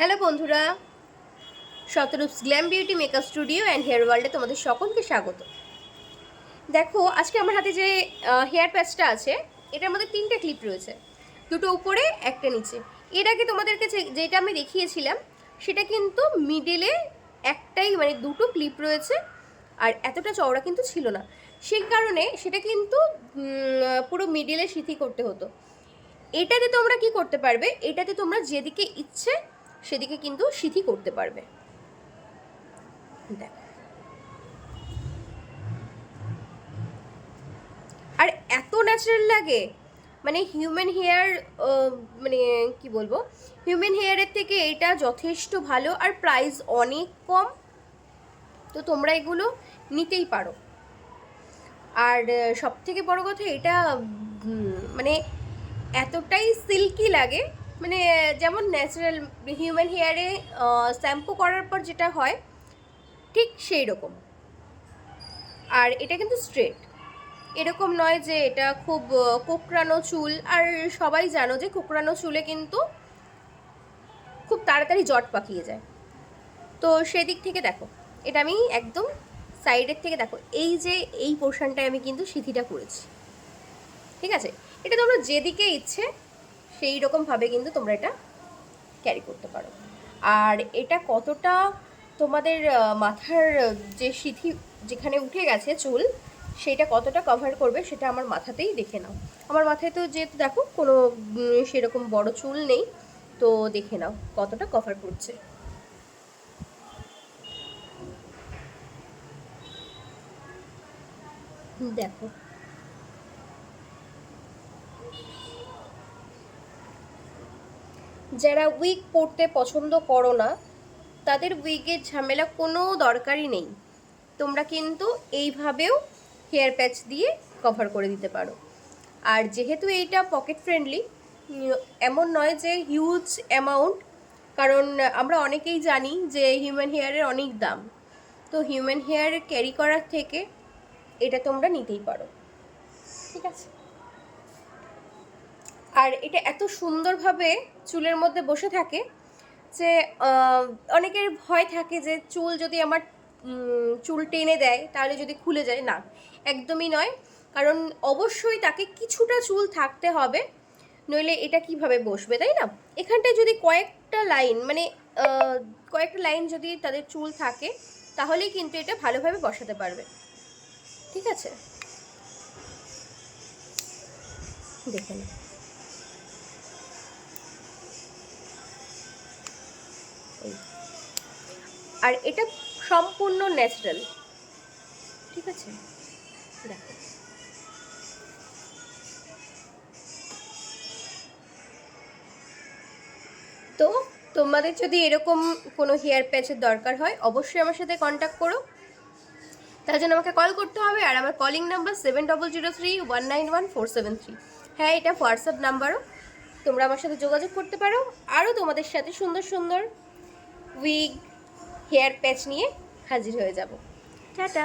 Hello বন্ধুরা, Shatarupa's glam beauty makeup studio and hair ওয়ার্ল্ডে তোমাদের সকলকে স্বাগত। দেখো, আজকে আমার হাতে যে হেয়ার প্যাচটা আছে, এটার মধ্যে তিনটে ক্লিপ রয়েছে, দুটো উপরে, একটা নিচে। এর আগে তোমাদেরকে যেটা আমি দেখিয়েছিলাম, সেটা কিন্তু মিডলে একটাই মানে দুটো ক্লিপ রয়েছে, আর এতটা চওড়া কিন্তু ছিল না। সেই কারণে সেটা কিন্তু পুরো মিডিলে সিথি করতে হতো। এটাতে তোমরা কি করতে পারবে, এটাতে তোমরা যেদিকে ইচ্ছে সেদিকে কিন্তু সিথি করতে পারবে। আর এত ন্যাচারাল লাগে মানে হিউম্যান হেয়ার মানে কি বলব? হিউম্যান হেয়ারের থেকে এটা যথেষ্ট ভালো আর প্রাইস অনেক কম। তো তোমরা এগুলো নিতেই পারো। আর সব থেকে বড় কথা এটা মানে এতটাই সিল্কি লাগে মানে যেমন ন্যাচারাল হিউম্যান হেয়ারে শ্যাম্পু করার পর যেটা হয়, ঠিক সেই রকম। আর এটা কিন্তু স্ট্রেট এরকম নয় যে এটা খুব কোকড়ানো চুল। আর সবাই জানো যে কোকড়ানো চুলে কিন্তু খুব তাড়াতাড়ি জট পাকিয়ে যায়। তো সেদিক থেকে দেখো, এটা আমি একদম সাইডের থেকে দেখো, এই যে এই পোর্শনটায় আমি কিন্তু সিথিটা করেছি। ঠিক আছে? এটা তোমরা যেদিকে ইচ্ছে সেই রকমভাবে কিন্তু তোমরা এটা ক্যারি করতে পারো। আর এটা কতটা তোমাদের মাথার যে সিথি যেখানে উঠে গেছে চুল, সেটা কতটা কভার করবে সেটা আমার মাথাতেই দেখে নাও। আমার মাথায় তো যেহেতু দেখো কোনো সেরকম বড় চুল নেই, তো দেখে নাও কতটা কভার করছে। দেখো। যারা উইক পরতে পছন্দ করো না, তাদের উইগের ঝামেলা কোনো দরকারই নেই। তোমরা কিন্তু এইভাবেও হেয়ার প্যাচ দিয়ে কভার করে দিতে পারো। আর যেহেতু এইটা পকেট ফ্রেন্ডলি এমন নয় যে হিউজ অ্যামাউন্ট কারণ আমরা অনেকেই জানি যে হিউম্যান হেয়ারের অনেক দাম। তো হিউম্যান হেয়ার ক্যারি করার থেকে এটা তোমরা নিতেই পারো। ঠিক আছে? আর এটা এত সুন্দরভাবে চুলের মধ্যে বসে থাকে যে অনেকের ভয় থাকে যে চুল যদি আমার চুল টেনে দেয় তাহলে যদি খুলে যায়, না, একদমই নয়। কারণ অবশ্যই তাকে কিছুটা চুল থাকতে হবে, নইলে এটা কীভাবে বসবে, তাই না? এখানটায় যদি কয়েকটা লাইন মানে কয়েকটা লাইন যদি তাদের চুল থাকে, তাহলেই কিন্তু এটা ভালোভাবে বসাতে পারবে। ঠিক আছে? দেখে আর এটা সম্পূর্ণ ন্যাচারাল ঠিক আছে? তো তোমাদের যদি এরকম কোনো হেয়ার প্যাচের দরকার হয়, অবশ্যই আমার সাথে কন্ট্যাক্ট করো। তার জন্য আমাকে কল করতে হবে আর আমার calling number seven double zero three one nine one four seven three হ্যাঁ এটা হোয়াটসঅ্যাপ নাম্বারও তোমরা আমার সাথে যোগাযোগ করতে পারো। আরও তোমাদের সাথে সুন্দর সুন্দর উইগ হেয়ার প্যাচ নিয়ে হাজির হয়ে যাব। টাটা।